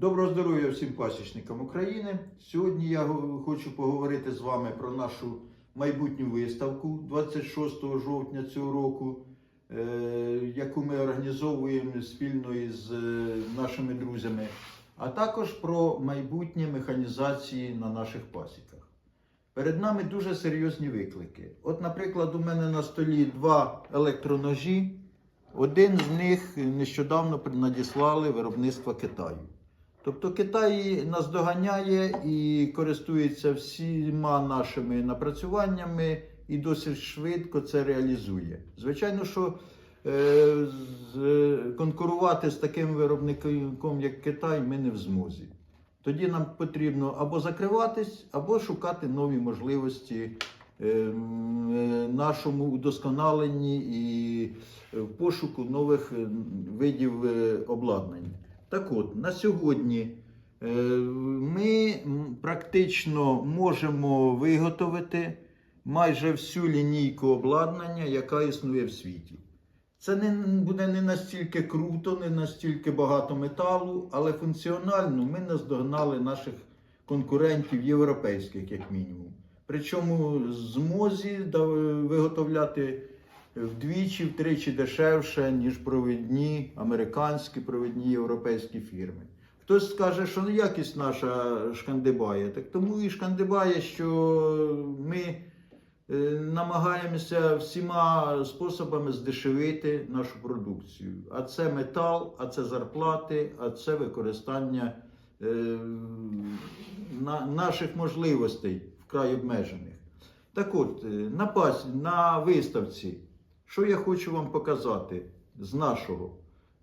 Доброго здоров'я всім пасічникам України. Сьогодні я хочу поговорити з вами про нашу майбутню виставку 26 жовтня цього року, е, яку ми організовуємо спільно із е, нашими друзями, а також про майбутнє механізації на наших пасіках. Перед нами дуже серйозні виклики. От, наприклад, у мене на столі два електроножі. Один з них нещодавно надіслали виробництва Китаю. Тобто Китай нас доганяє і користується всіма нашими напрацюваннями і досить швидко це реалізує. Звичайно, що е, з- конкурувати з таким виробником, як Китай, ми не в змозі. Тоді нам потрібно або закриватись, або шукати нові можливості е, е, нашому удосконаленні і е, пошуку нових е, видів е, обладнання. Так от, на сьогодні е, ми практично можемо виготовити майже всю лінійку обладнання, яка існує в світі. Це не буде не настільки круто, не настільки багато металу, але функціонально ми наздогнали наших конкурентів європейських, як мінімум. Причому змозі виготовляти вдвічі, втричі дешевше, ніж провідні американські, провідні європейські фірми. Хтось скаже, що ну, якість наша шкандибає. Так тому і шкандибає, що ми е, намагаємося всіма способами здешевити нашу продукцію. А це метал, а це зарплати, а це використання е, на, наших можливостей вкрай обмежених. Так от, е, на, пас, на виставці, що я хочу вам показати з нашого,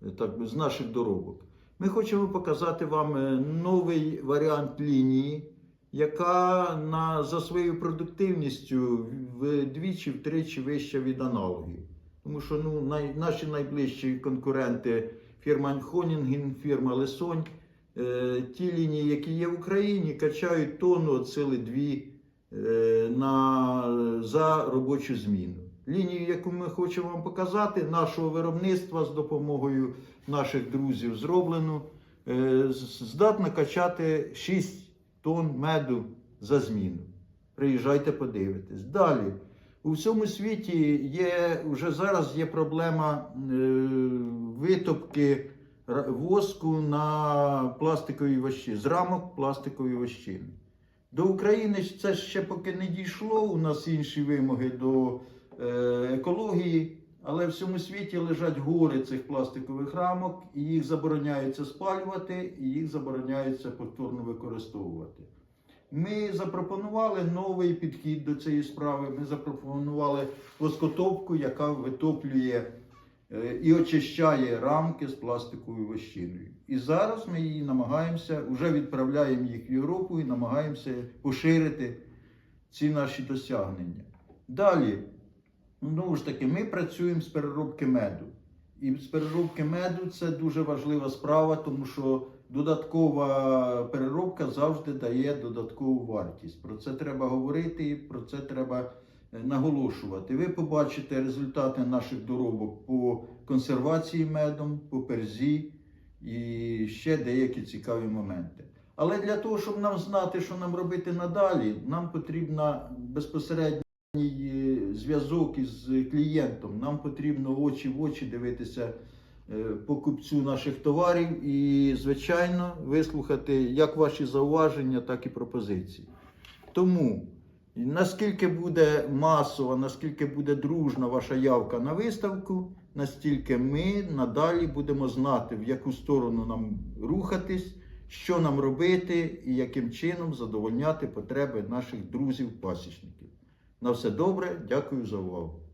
е, так, з наших доробок. Ми хочемо показати вам е, новий варіант лінії, яка на, за своєю продуктивністю вдвічі, втричі вища від аналогів. Тому що ну, най, наші найближчі конкуренти фірма Хонінген, фірма Лесонь, е, ті лінії, які є в Україні, качають тонну от дві е, на, за робочу зміну. Лінію, яку ми хочемо вам показати, нашого виробництва з допомогою наших друзів зроблено, е, здатна качати 6 тонн меду за зміну. Приїжджайте, подивитесь. Далі. У всьому світі є вже зараз є проблема е, витопки воску на пластиковій вощі, з рамок пластикової вощини. До України це ще поки не дійшло. У нас інші вимоги до екології, але в всьому світі лежать гори цих пластикових рамок, і їх забороняється спалювати, і їх забороняється повторно використовувати. Ми запропонували новий підхід до цієї справи. Ми запропонували плоскотопку, яка витоплює е, і очищає рамки з пластиковою вощиною. І зараз ми її намагаємося, вже відправляємо їх в Європу і намагаємося поширити ці наші досягнення. Далі, знову ж таки, ми працюємо з переробки меду. І з переробки меду це дуже важлива справа, тому що додаткова переробка завжди дає додаткову вартість. Про це треба говорити, про це треба е, наголошувати. Ви побачите результати наших доробок по консервації медом, по перзі і ще деякі цікаві моменти. Але для того, щоб нам знати, що нам робити надалі, нам потрібна безпосередній е, зв'язок із клієнтом. Нам потрібно очі в очі дивитися е, покупцю наших товарів і, звичайно, вислухати як ваші зауваження, так і пропозиції. Тому наскільки буде масова, наскільки буде дружна ваша явка на виставку, настільки ми надалі будемо знати, в яку сторону нам рухатись, що нам робити і яким чином задовольняти потреби наших друзів-пасічників. На все добре, дякую за увагу.